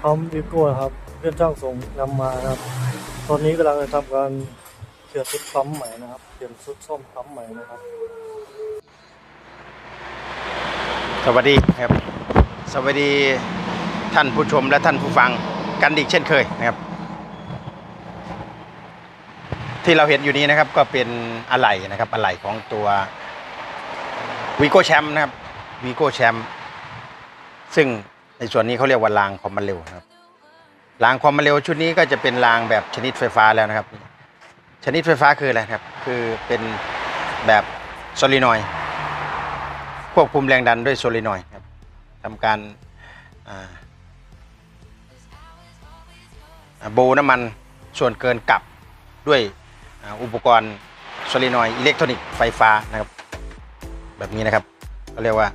พร้อมวิโก้ครับเพื่อนช่างส่งนำมาครับ ตอนนี้กำลังจะทำการเปลี่ยนชุดปั๊มใหม่นะครับ เปลี่ยนชุดซ่อมปั๊มใหม่นะครับ สวัสดีครับ สวัสดีท่านผู้ชมและท่านผู้ฟังกันอีกเช่นเคยนะครับ ที่เราเห็นอยู่นี้นะครับก็เป็นอะไหล่นะครับอะไหล่ของตัววีโก้แชมป์นะครับวีโก้แชมป์ซึ่ง ในส่วนนี้เขาเรียกว่ารางความมันเร็วครับรางความมันเร็วชุดนี้ก็จะเป็นรางแบบชนิดไฟฟ้าแล้วนะครับ ชนิดไฟฟ้าคืออะไรครับ คือเป็นแบบโซลินอยควบคุมแรงดันด้วยโซลินอยครับทำการโบน้ำมันส่วนเกินกลับด้วยอุปกรณ์โซลินอยอิเล็กทรอนิกส์ไฟฟ้านะครับ แบบนี้นะครับเขาเรียกว่า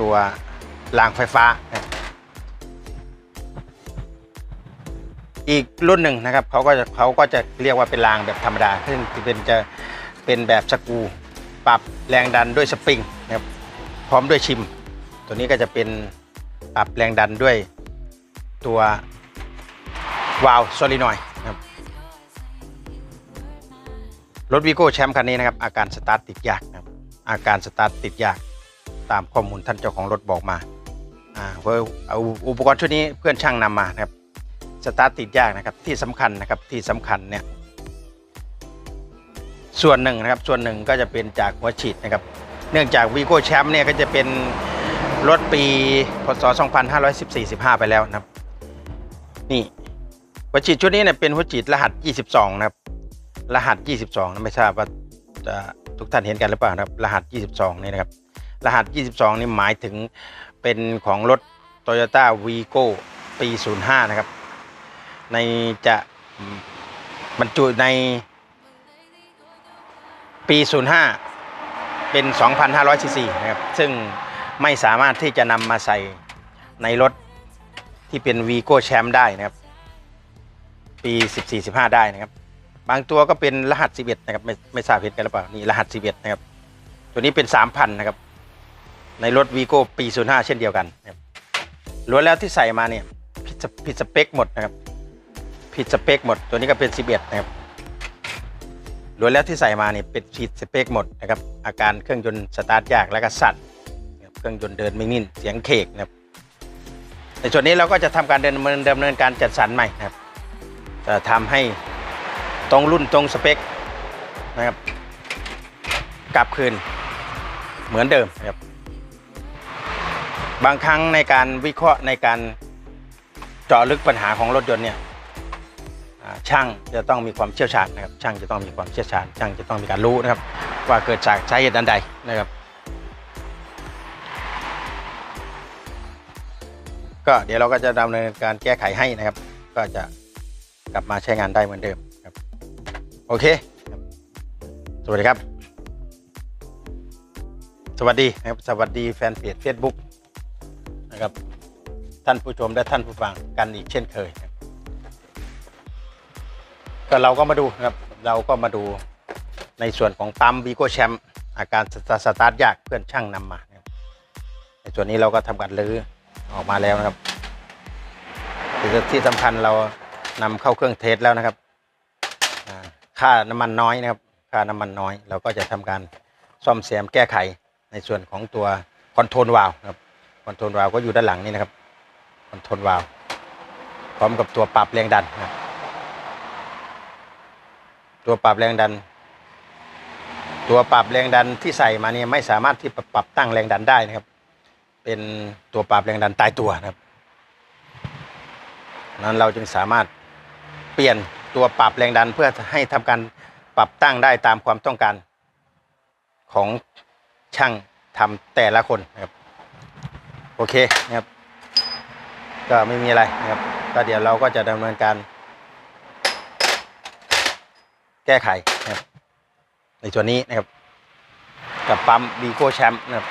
ตัวรางไฟฟ้านะครับ อีกรุ่นหนึ่งนะครับเขาก็จะเขาก็จะเรียกว่าเป็นรางแบบธรรมดาซึ่งเป็นจะเป็นแบบสกูปรับแรงดันด้วยสปริงนะครับพร้อมด้วยชิม ตัวนี้ก็จะเป็นปรับแรงดันด้วยตัววาล์วโซลินอยนะครับรถวีโก้แชมป์คันนี้นะครับอาการสตาร์ทติดยากนะครับอาการสตาร์ทติดยากตามข้อมูลท่านเจ้าของรถบอกมาอ่าเพราะเอาอุปกรณ์ชุดนี้เพื่อนช่างนำมานะครับ สตาร์ทติดยากนะครับที่สำคัญนะครับที่สำคัญเนี่ยส่วนหนึ่งนะครับส่วนหนึ่งก็จะเป็นจากหัวฉีดนะครับ เนื่องจากวีโก้แชมป์เนี่ยก็จะเป็นรถปีพศ 2514-15 ไปแล้วนะครับ นี่หัวฉีดชุดนี้เนี่ยเป็นหัวฉีดรหัส 22 นะครับ รหัส 22นะไม่ทราบว่าจะทุกท่านเห็นกันหรือเปล่านะครับ รหัส 22 นี่นะครับ รหัส 22 นี่หมายถึงเป็นของรถ Toyota Vigo ปี 05 นะครับ ในจะบรรจุในปี 05 เป็น 2,500ซีซีนะครับ ซึ่งไม่สามารถที่จะนำมาใส่ในรถที่เป็น Vigo Champ ได้นะครับ ปี 14-15 ได้นะครับ บางตัวก็เป็นรหัส 11 นะครับ ไม่ไม่ทราบเห็นกันหรือเปล่า นี่รหัส 11 นะครับ ตัวนี้เป็น 3,000 นะครับ ในรถ Vigo ปี 05 เช่นเดียวกันนะครับล้วนแล้วที่ใส่มาเนี่ยผิดสผิดสเปคหมดนะครับ ผิดสเปคหมด ตัวนี้ก็เป็น 11 นะครับล้วนแล้วที่ใส่มาเนี่ยเป็นผิดสเปคหมดนะครับ อาการเครื่องยนต์สตาร์ทยากแล้วก็สั่นเครื่องยนต์เดินไม่นิ่งเสียงเคกนะครับในส่วนนี้เราก็จะทำการดำเนินดำเนินการจัดสรรใหม่นะครับจะทำให้ตรงรุ่นตรงสเปคนะครับ กลับคืนเหมือนเดิมนะครับ บางครั้งในการวิเคราะห์ในการเจาะลึกปัญหาของรถยนต์เนี่ย ช่างจะต้องมีความเชี่ยวชาญนะครับช่างจะต้องมีความเชี่ยวชาญช่างจะต้องมีการรู้นะครับ ว่าเกิดจากสาเหตุอันใดนะครับ ก็เดี๋ยวเราก็จะดำเนินการแก้ไขให้นะครับ ก็จะกลับมาใช้งานได้เหมือนเดิมครับโอเคสวัสดีครับ สวัสดีนะครับสวัสดีแฟนเพจ Facebook นะครับท่านผู้ชมและท่านผู้ฟังกันอีกเช่นเคยนะ ก็เราก็มาดูนะครับ เราก็มาดูในส่วนของปั๊มวีโก้แชมป์อาการสตาร์สตาร์ทยากเพื่อนช่างนำมาในส่วนนี้เราก็ทำการรื้อออกมาแล้วนะครับที่ที่สำคัญเรานำเข้าเครื่องเทสแล้วนะครับค่าน้ำมันน้อยนะครับ ค่าน้ำมันน้อย เราก็จะทำการซ่อมแซมแก้ไขในส่วนของตัวคอนโทรลวาล์วนะครับคอนโทรลวาล์วก็อยู่ด้านหลังนี่นะครับคอนโทรลวาล์วพร้อมกับตัวปรับแรงดันนะครับ ตัวปรับแรงดัน ตัวปรับแรงดันที่ใส่มาเนี่ยไม่สามารถที่ปรับตั้งแรงดันได้นะครับ เป็นตัวปรับแรงดันตายตัวนะครับนั้นเราจึงสามารถเปลี่ยนตัวปรับแรงดันเพื่อให้ทำการปรับตั้งได้ตามความต้องการ ของช่างทำแต่ละคนนะครับโอเคนะครับ ก็ไม่มีอะไรนะครับก็เดี๋ยวเราก็จะดำเนินการ แก้ไขนะครับในส่วนนี้นะครับ กับปั๊มบีโก้แชมป์นะครับ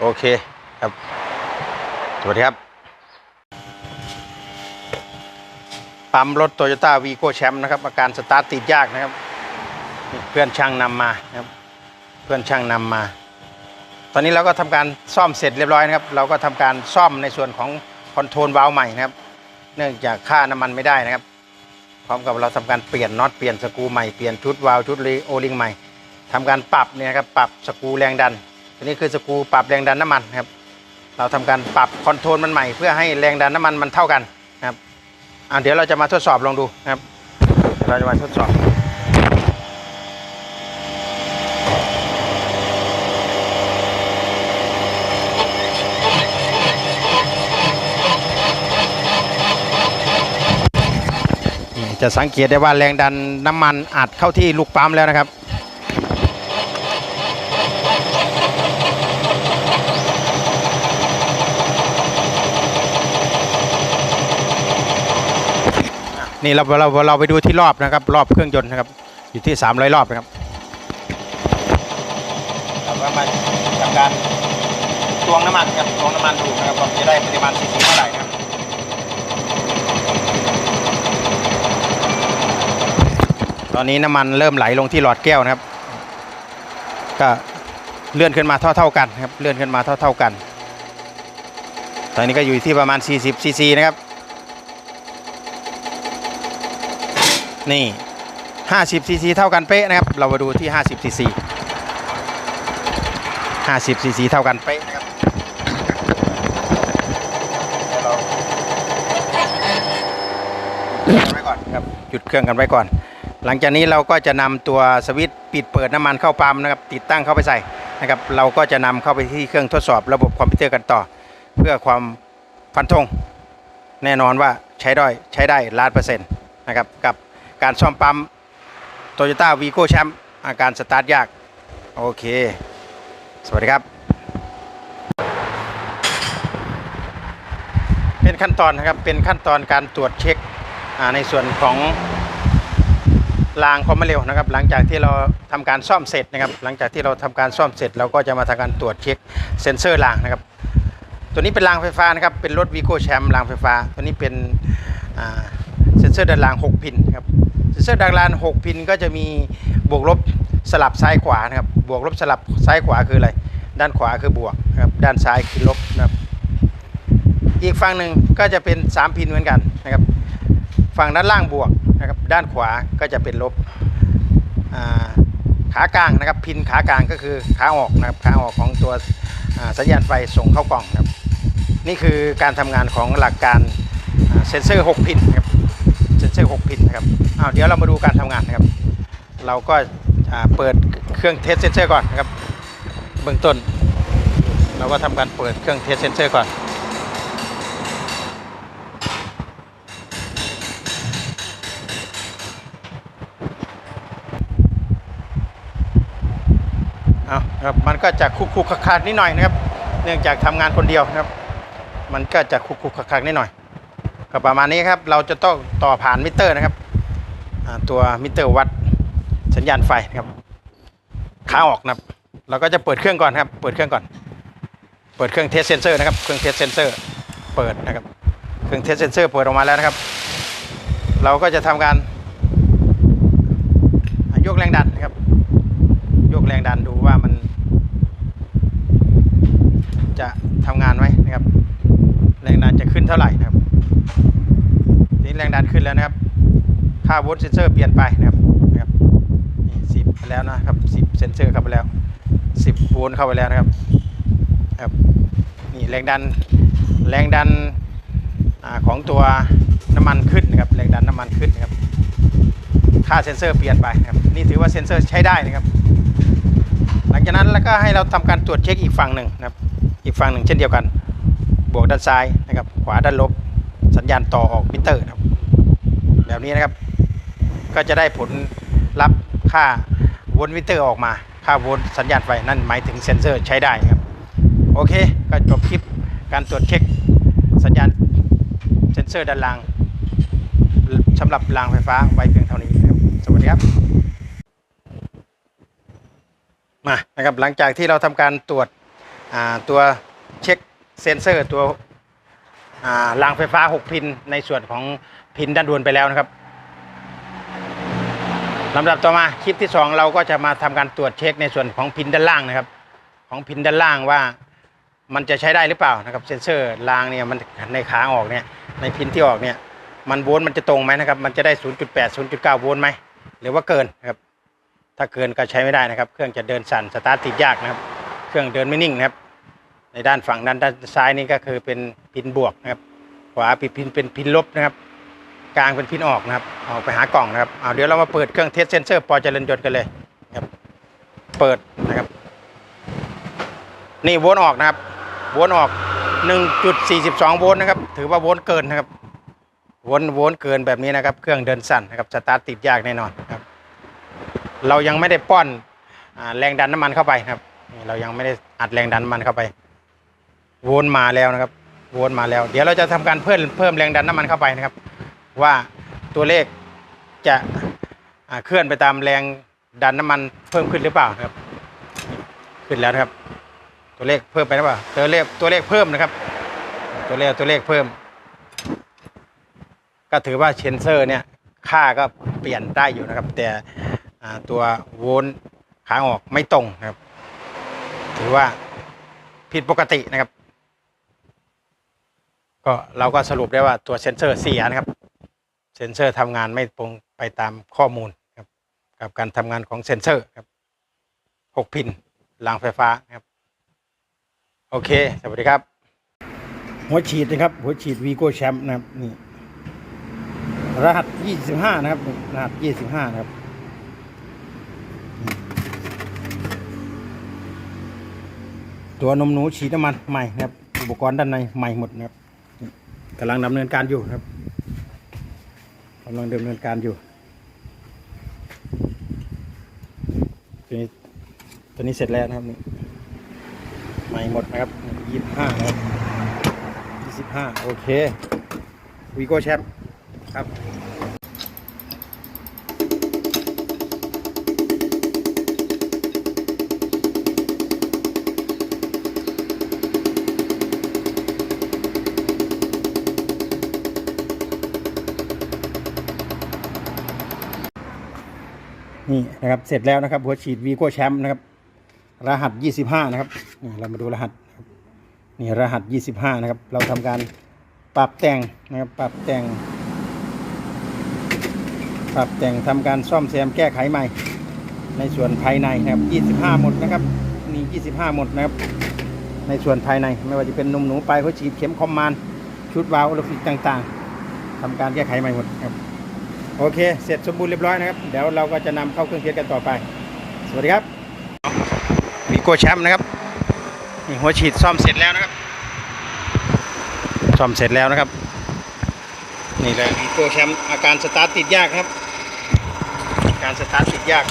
โอเคครับ สวัสดีครับ ปั๊มรถโตโยต้าวีโก้แชมป์นะครับ อาการสตาร์ทติดยากนะครับ เพื่อนช่างนำมานะครับ เพื่อนช่างนำมา ตอนนี้เราก็ทำการซ่อมเสร็จเรียบร้อยนะครับ เราก็ทำการซ่อมในส่วนของคอนโทรลวาล์วใหม่นะครับ เนื่องจากค่าน้ำมันไม่ได้นะครับ พร้อมกับเราทำการเปลี่ยนน็อตเปลี่ยนสกูใหม่เปลี่ยนชุดวาล์วชุดโอลิงใหม่ทำการปรับเนี่ยครับปรับสกูแรงดันตัวนี้คือสกูปรับแรงดันน้ำมันครับ เราทำการปรับคอนโทรลมันใหม่ เพื่อให้แรงดันน้ำมันมันเท่ากันนะครับอะเดี๋ยวเราจะมาทดสอบลองดูนะครับ เราจะมาทดสอบ จะสังเกตได้ว่าแรงดันน้ำมันอัดเข้าที่ลูกปั๊มแล้วนะครับ นี่เราเราเราไปดูที่รอบนะครับ รอบเครื่องยนต์นะครับ อยู่ที่ 300 รอบนะครับเราก็มาทำการตวงน้ำมันครับตวงน้ำมันดูนะครับว่าจะได้ปริมาณซีซีเท่าไหร่นะครับ ตอนนี้น้ำมันเริ่มไหลลงที่หลอดแก้วนะครับ ก็เลื่อนขึ้นมาเท่าๆกันครับ เลื่อนขึ้นมาเท่าๆกัน ตอนนี้ก็อยู่ที่ประมาณ 40ซีซีนะครับ นี่50ซีซีเท่ากันเป๊ะนะครับ เรามาดูที่ 50ซีซี50ซีซีเท่ากันเป๊ะนะครับไว้ก่อนครับ หยุดเครื่องกันไว้ก่อน หลังจากนี้เราก็จะนำตัวสวิตช์ปิดเปิดน้ำมันเข้าปั๊มนะครับติดตั้งเข้าไปใส่นะครับเราก็จะนำเข้าไปที่เครื่องทดสอบระบบคอมพิวเตอร์กันต่อ เพื่อความฟันธงแน่นอนว่าใช้ได้ใช้ได้ล้านเปอร์เซ็นต์นะครับกับการซ่อมปั๊มโตโยต้าวีโก้แชมป์อาการสตาร์ทยาก โอเค สวัสดีครับ เป็นขั้นตอนนะครับเป็นขั้นตอนการตรวจเช็คในส่วนของ รางความเร็วนะครับ หลังจากที่เราทำการซ่อมเสร็จนะครับ หลังจากที่เราทำการซ่อมเสร็จเราก็จะมาทำการตรวจเช็คเซ็นเซอร์รางนะครับ ตัวนี้เป็นรางไฟฟ้านะครับ เป็นรถวีโก้แชมป์รางไฟฟ้า ตัวนี้เป็นเซ็นเซอร์ด้านล่าง 6 พินครับ เซ็นเซอร์ด้านล่าง 6 พินก็จะมีบวกลบสลับซ้ายขวานะครับ บวกลบสลับซ้ายขวาคืออะไร ด้านขวาคือบวกนะครับ ด้านซ้ายคือลบนะครับ อีกฝั่งหนึ่งก็จะเป็น 3 พินเหมือนกันนะครับ ฝั่งด้านล่างบวก นะครับด้านขวาก็จะเป็นลบขากลางนะครับพินขากลางก็คือขาออกนะครับขาออกของตัวสัญญาณไฟส่งเข้ากล่องครับนี่คือการทำงานของหลักการเซ็นเซอร์ 6 พินครับเซ็นเซอร์ 6 พินนะครับอ้าวเดี๋ยวเรามาดูการทำงานนะครับ เราก็เปิดเครื่องเทสเซนเซอร์ก่อนนะครับเบื้องต้น เราก็ทำการเปิดเครื่องเทสเซนเซอร์ก่อน เอาครับมัน ก็จะคุกคุกคักคักๆนิดหน่อยนะครับ เนื่องจากทำงานคนเดียวนะครับ มันก็จะคุกคุกคักคักๆนิดหน่อย ก็ประมาณนี้ครับ เราจะต้องต่อผ่านมิเตอร์นะครับ ตัวมิเตอร์วัดสัญญาณไฟนะครับ ขาออกนะครับ เราก็จะเปิดเครื่องก่อนครับ เปิดเครื่องก่อน เปิดเครื่องเทสเซนเซอร์นะครับ เครื่องเทสเซนเซอร์ เปิดนะครับ เครื่องเทสเซนเซอร์เปิดออกมาแล้วนะครับ เราก็จะทำการยกแรงดันนะครับ ยกแรงดันดูว่ามัน จะ ทำงานไหมนะครับ แรงดันจะขึ้นเท่าไหร่นะครับนี่แรงดันขึ้นแล้วนะครับ ค่าโวลต์เซนเซอร์เปลี่ยนไปนะครับนะครับนี่สิบไปแล้วนะครับสิบเซนเซอร์เข้าไปแล้วสิบโวลต์เข้าไปแล้วนะครับครับนี่แรงดันแรงดันอของตัวน้ำมันขึ้นนะครับแรงดันน้ำมันขึ้นนะครับค่าเซนเซอร์เปลี่ยนไปนะครับนี่ถือว่าเซนเซอร์ใช้ได้นะครับ หลังจากนั้นแล้วก็ให้เราทำการตรวจเช็คอีกฝั่งหนึ่งนะครับ อีกฝั่งหนึ่งเช่นเดียวกัน บวกด้านซ้ายนะครับ ขวาด้านลบ สัญญาณต่อออกมิเตอร์นะครับ แบบนี้นะครับ ก็จะได้ผลลัพธ์ค่าโวลต์มิเตอร์ออกมา ค่าโวลต์สัญญาณไฟนั่นหมายถึงเซ็นเซอร์ใช้ได้ครับ โอเค ก็จบคลิปการตรวจเช็คสัญญาณเซ็นเซอร์ด้านล่างสำหรับรางไฟฟ้าไว้เพียงเท่านี้ครับ สวัสดีครับ มานะครับหลังจากที่เราทำการตรวจ ตัวเช็คเซนเซอร์ตัวรางไฟฟ้า 6 พินในส่วนของพินด้านบนไปแล้วนะครับลำดับต่อมาคลิปที่สองเราก็จะมาทำการตรวจเช็คในส่วนของพินด้านล่างนะครับ ของพินด้านล่างว่ามันจะใช้ได้หรือเปล่านะครับเซนเซอร์รางเนี่ยมันในขาออกเนี่ยในพินที่ออกเนี่ยมันโวลต์มันจะตรงไหมนะครับ มันจะได้ 0.8 0.9 โวลต์ไหมหรือว่าเกินนะครับ ถ้าเกินก็ใช้ไม่ได้นะครับ เครื่องจะเดินสั่นสตาร์ทติดยากนะครับ เครื่องเดินไม่นิ่งนะครับ ในด้านฝั่งด้านด้านซ้ายนี่ก็คือเป็นพินบวกนะครับ ขวาเป็นพินเป็นพินลบนะครับ กลางเป็นพินออกนะครับออกไปหากล่องนะครับเอาเดี๋ยวเรามาเปิดเครื่องเทสเซนเซอร์ปอเจริญยนต์กันเลยครับ เปิดนะครับ นี่โวลต์ออกนะครับโวลต์ออก 1.42 โวลต์นะครับ ถือว่าโวลต์เกินนะครับโวลต์โวลต์เกินแบบนี้นะครับ เครื่องเดินสั่นนะครับสตาร์ทติดยากแน่นอนครับ เรายังไม่ได้ป้อนอแรงดันน้ำมันเข้าไปครับ นี่เรายังไม่ได้อัดแรงดันน้ำมันเข้าไปวลต์มาแล้วนะครับวลต์มาแล้ว เดี๋ยวเราจะทำการเพิ่มเพิ่มแรงดันน้ำมันเข้าไปนะครับ ว่าตัวเลขจะเคลื่อนไปตามแรงดันน้ำมันเพิ่มขึ้นหรือเปล่าครับ ขึ้นแล้วครับ ตัวเลขเพิ่มไปหรือเปล่าตัวเลขตัวเลขเพิ่มนะครับ ตัวเลขตัวเลขเพิ่ม ก็ถือว่าเชนเซอร์เนี่ยค่าก็เปลี่ยนได้อยู่นะครับ แต่ตัวโวลต์ขาออกไม่ตรงนะครับ ถือว่าผิดปกตินะครับ ก็เราก็สรุปได้ว่าตัวเซนเซอร์เสียนะครับ เซนเซอร์ทำงานไม่ตรงไปตามข้อมูลครับกับการทำงานของเซนเซอร์ครับหกพินรางไฟฟ้าครับ โอเค สวัสดีครับ หัวฉีดนะครับ หัวฉีดวีโก้แชมป์นะครับนี่รหัส 25 นะครับรหัส 25 นะครับ ตัวนมหนูฉีดน้ำมันใหม่นะครับอุปกรณ์ด้านในใหม่หมดนะครับกำลังดำเนินการอยู่นะครับกำลังดำเนินการอยู่ตัวนี้ตัวนี้เสร็จแล้วนะครับนี่ใหม่หมดนะครับยี่สิบห้านะครับยี่สิบห้าโอเควีโก้แชมป์ครับ นี่นะครับเสร็จแล้วนะครับหัวฉีดวีโก้แชมป์นะครับ รหัส 25 นะครับนี่เรามาดูรหัสครับนี่รหัส 25 นะครับ เราทำการปรับแต่งนะครับปรับแต่ง ปรับแต่งทำการซ่อมแซมแก้ไขใหม่ ในส่วนภายในนะครับ 25 หมดนะครับนี่25 หมดนะครับ ในส่วนภายในไม่ว่าจะเป็นนมหนูไปหัวฉีดเข็มคอมมาน ชุดวาล์วอลฟิกต่าง ๆทำการแก้ไขใหม่หมดครับ โอเค เสร็จสมบูรณ์เรียบร้อยนะครับ เดี๋ยวเราก็จะนำเข้าเครื่องเทสกันต่อไป สวัสดีครับวีโก้แชมป์นะครับนี่หัวฉีดซ่อมเสร็จแล้วนะครับ ซ่อมเสร็จแล้วนะครับ นี่เลยวีโก้แชมป์อาการสตาร์ทติดยากครับ การสตาร์ทติดยาก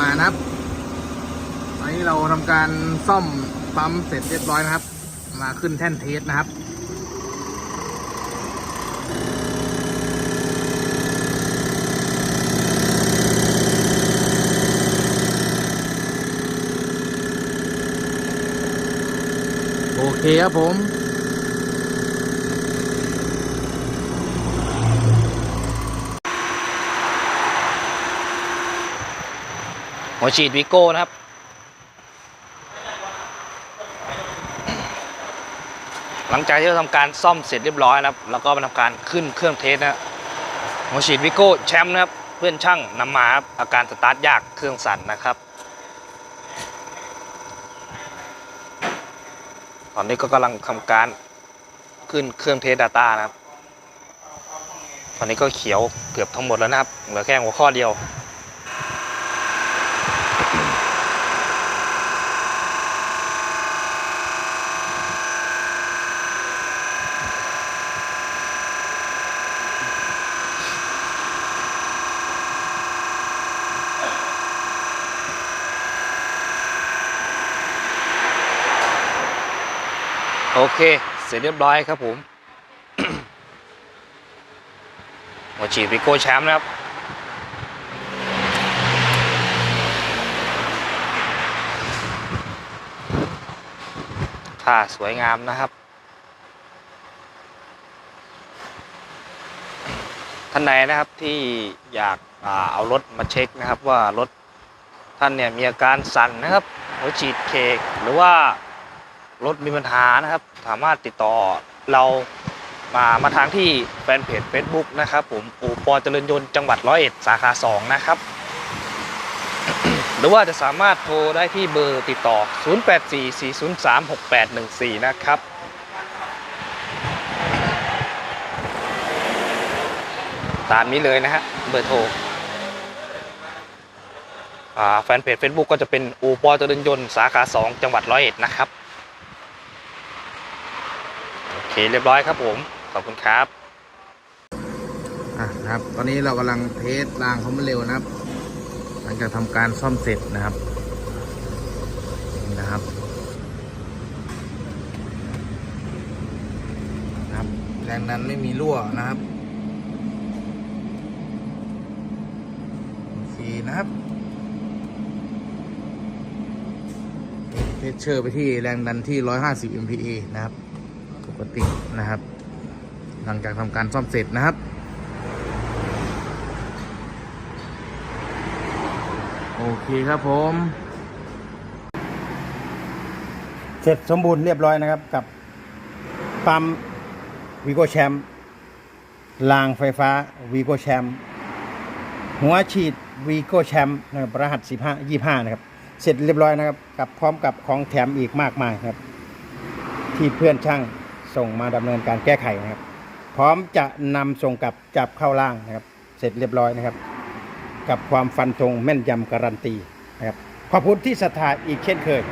มานะครับอันนี้เราทำการซ่อมปั๊มเสร็จเรียบร้อยนะครับ มาขึ้นแท่นเทสนะครับโอเคครับผม หัวฉีดวิโก้นะครับ หลังจากที่เราทำการซ่อมเสร็จเรียบร้อยนะครับ แล้วก็มาทำการขึ้นเครื่องเทสนะหัวฉีดวิโก้แชมป์นะครับ เพื่อนช่างนำมาอาการสตาร์ทยากเครื่องสั่นนะครับ ตอนนี้ก็กำลังทำการขึ้นเครื่องเทส Data นะครับ ตอนนี้ก็เขียวเกือบทั้งหมดแล้วนะครับ เหลือแค่หัวข้อเดียว โอเค เสร็จเรียบร้อยครับผมหัวฉีดวิโก้แชมป์นะครับ ค่าสวยงามนะครับ ท่านใดนะครับที่อยากเอารถมาเช็คนะครับว่ารถท่านเนี่ยมีอาการสั่นนะครับหัวฉีดเคกหรือว่า รถมีปัญหานะครับ สามารถติดต่อเรามามาทางที่แฟนเพจ Facebook นะครับผมอูปอเจริญยนต์จังหวัดร้อยเอ็ดสาขา 2 นะครับ หรือว่าจะสามารถโทรได้ที่เบอร์ติดต่อ 0844036814 นะครับตามนี้เลยนะฮะเบอร์โทรแฟนเพจ Facebook ก็จะเป็นอูปอเจริญยนต์สาขา 2 จังหวัดร้อยเอ็ดนะครับ เคเรียบร้อยครับผม ขอบคุณครับอะครับ ตอนนี้เรากำลังเทสรางเขามาเร็วนะครับ หลังจากทำการซ่อมเสร็จนะครับนี่นะครับนะครับแรงดันไม่มีรั่วนะครับโอเคนะครับเทสเชอร์ไปที่แรงดันที่ 150 MPa นะครับ ปกตินะครับ หลังจากทำการซ่อมเสร็จนะครับ โอเคครับผม เสร็จสมบูรณ์เรียบร้อยนะครับกับปั๊มวีโกแชมป์รางไฟฟ้าวีโกแชมป์หัวฉีดวีโกแชมป์นะครับรหัส 15 25 นะครับ เสร็จเรียบร้อยนะครับ กับพร้อมกับของแถมอีกมากมายครับ ที่เพื่อนช่าง ส่งมาดำเนินการแก้ไขนะครับ พร้อมจะนำส่งกลับจับเข้าล่างนะครับ เสร็จเรียบร้อยนะครับ กับความฟันธงแม่นยำการันตีนะครับขอบคุณที่ศรัทธาอีกเช่นเคย